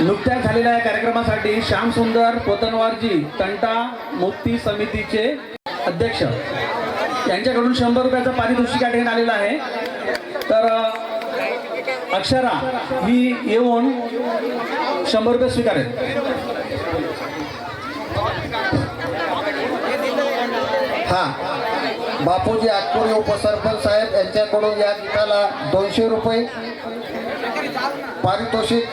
नुकत्याच झालेल्या या कार्यक्रमासाठी श्यामसुंदर पोतनवारजी तंटा मुक्ती समितीचे अध्यक्ष. यांच्याकडून शंभर रुपयाचं पारितोषिका या ठिकाणी आलेलं आहे. तर अक्षरा ही येऊन शंभर रुपये स्वीकारेल. हा. बापूजी आतपुरे उपसरपंच साहेब यांच्याकडून या गीताला दोनशे रुपये. पारितोषिक.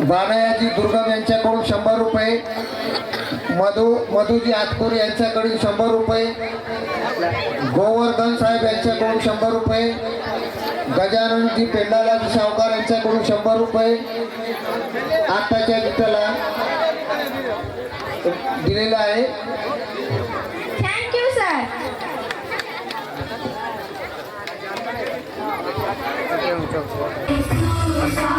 बानायाजी दुर्गम यांच्याकडून शंभर रुपये. मधु मधुजी आतपुरे यांच्याकडून शंभर रुपये. गोवर्धन साहेब यांच्याकडून शंभर रुपये. गजाननजी पेंडालाजी सावकार यांच्याकडून शंभर रुपये. आत्ताच्या गीताला दिलेला आहे. 言うんと。